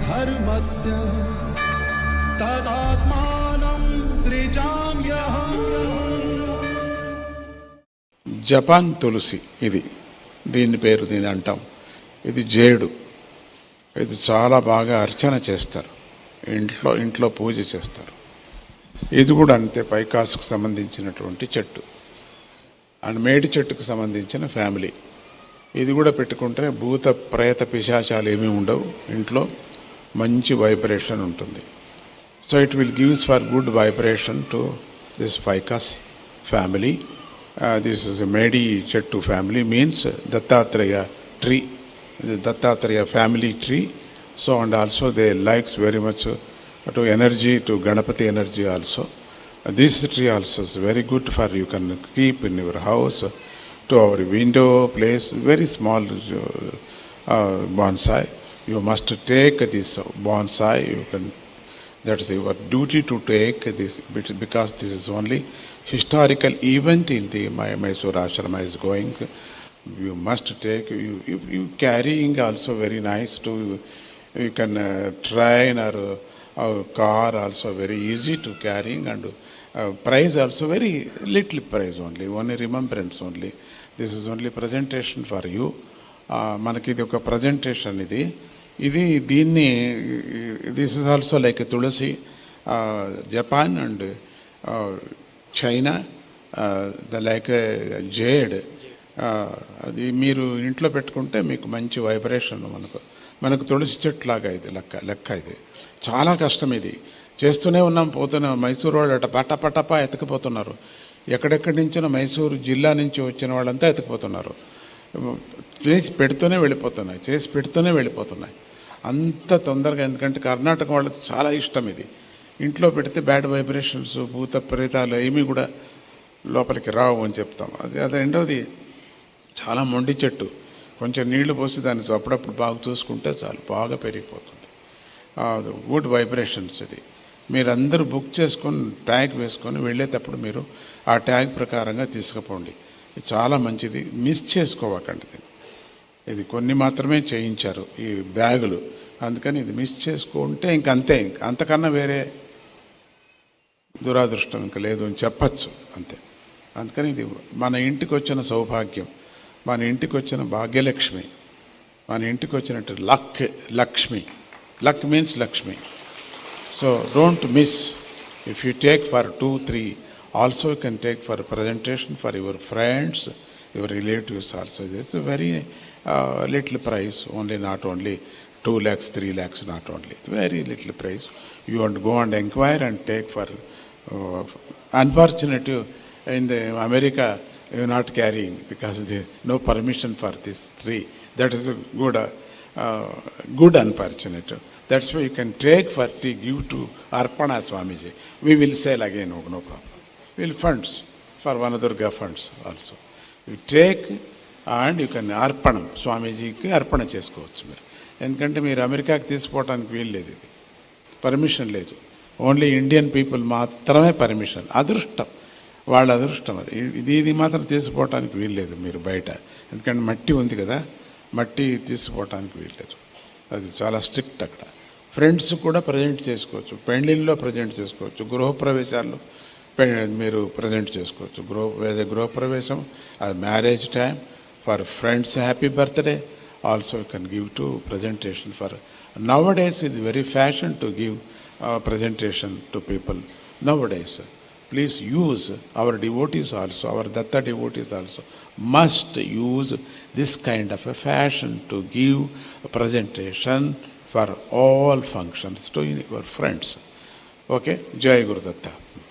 धर्मस्य तदात्मानं सृजाम्यहम् జపాన్ తులసి ఇది దీని పేరు దీని అంటాం ఇది జేడు ఇది చాలా బాగా అర్చన చేస్తారు ఇంట్లో ఇంట్లో పూజ చేస్తారు ఇది కూడా అంతే పైకాసుకు సంబంధించినటువంటి చెట్టు అండ్ మేడి చెట్టుకు సంబంధించిన ఫ్యామిలీ ఇది కూడా పెట్టుకుంటే భూత ప్రేత పిశాచాలు ఏమీ ఉండవు ఇంట్లో మంచి వైబ్రేషన్ ఉంటుంది so it will gives for good vibration to this ficus family this is మేడి చెట్టు family means Dattatreya tree Dattatreya family tree so and also they likes very much to energy to Ganapati energy also this tree also is very good for you can keep in your house to our window place, very small uh, bonsai. You must take this bonsai. You can. That is your duty to take this bit- because this is only historical event in the my Mysore ashrama is going. You must take. You you, you carrying also very nice to. You can uh, train or uh, car also very easy to carrying and uh, price also very little price only only remembrance only this is only presentation for you మనకి ఇది ఒక presentation ఇది ఇది దీన్ని this is also like tulsi Japan and China the like jade అది మీరు ఇంట్లో పెట్టుకుంటే మీకు మంచి వైబ్రేషన్ మనకు. మనకు తులసి చెట్టు లాగా ఇది లెక్క లెక్క ఇది. చాలా కష్టం ఇది. చేస్తూనే ఉన్నాం పోతున్నాం మైసూరు వాళ్ళు అట పట పటపా ఎత్తుకుపోతున్నారు. ఎక్కడెక్కడి నుంచో మైసూరు జిల్లా నుంచి వచ్చిన వాళ్ళంతా ఎతకపోతున్నారు చేసి పెడుతూనే వెళ్ళిపోతున్నాయి చేసి పెడుతూనే వెళ్ళిపోతున్నాయి. అంత తొందరగా ఎందుకంటే కర్ణాటక వాళ్ళకి చాలా ఇష్టం ఇది. ఇంట్లో పెడితే బ్యాడ్ వైబ్రేషన్స్ భూత ప్రేతాలు ఏమీ కూడా లోపలికి రావు అని చెప్తాం. అది అది రెండవది చాలా మొండి చెట్టు. కొంచెం నీళ్ళు పోసి దాన్ని అప్పుడప్పుడు బాగా చూసుకుంటే చాలు బాగా పెరిగిపోతుంది. గుడ్ వైబ్రేషన్స్ ఇది. మీరందరూ బుక్ చేసుకొని ట్యాగ్ వేసుకొని వెళ్ళేటప్పుడు మీరు ఆ ట్యాగ్ ప్రకారంగా తీసుకుపోండి. చాలా మంచిది. మిస్ చేసుకోవకండి ఇది కొన్ని మాత్రమే చేయించారు ఈ బ్యాగులు. అందుకని ఇది మిస్ చేసుకుంటే ఇంక అంతే ఇంక అంతకన్నా వేరే దురాదృష్టం ఇంకా లేదు అని చెప్పచ్చు అంతే. అందుకని ఇది మన ఇంటికి వచ్చిన సౌభాగ్యం మన ఇంటికి వచ్చిన భాగ్యలక్ష్మి మన ఇంటికి వచ్చినట్టు luck Lakshmi. Luck means Lakshmi. So don't miss if you take for two three also you can take for presentation for your friends your relatives also. It's a very uh, little price, only not only 2 lakhs, 3 lakhs, not only. Very little price. You want go and inquire and take for. Uh, unfortunately, uh, in the America, you are not carrying because there is no permission for this tree. That is a good, uh, uh, good unfortunate. That's why you can take for tea, give to Arpana Swamiji. We will sell again, no problem. We will funds for Vanadurga funds also. You take and you can అర్పణం. స్వామీజీకి అర్పణ చేసుకోవచ్చు మీరు. ఎందుకంటే మీరు అమెరికాకి తీసుకోవడానికి వీలు లేదు ఇది. పర్మిషన్ లేదు. ఓన్లీ ఇండియన్ పీపుల్ మాత్రమే పర్మిషన్ అదృష్టం. వాళ్ళ అదృష్టం అది. ఇది ఇది మాత్రం తీసుకోవటానికి వీల్లేదు మీరు బయట. ఎందుకంటే మట్టి ఉంది కదా. మట్టి తీసుకోవటానికి వీల్లేదు అది చాలా స్ట్రిక్ట్ అక్కడ. ఫ్రెండ్స్ కూడా ప్రజెంట్ చేసుకోవచ్చు. పెళ్ళిళ్ళలో ప్రజెంట్ చేసుకోవచ్చు. గృహప్రవేశాల్లో మీరు ప్రజెంట్ చేసుకోవచ్చు గృహ వేద గృహప్రవేశం అది marriage time for friends happy birthday also can give to presentation for nowadays ఇది very fashion to give presentation to people nowadays. Please use our devotees also, our Datta devotees also, must use this kind of a fashion to give a presentation for all functions to your friends. Okay? Jai Guru Datta.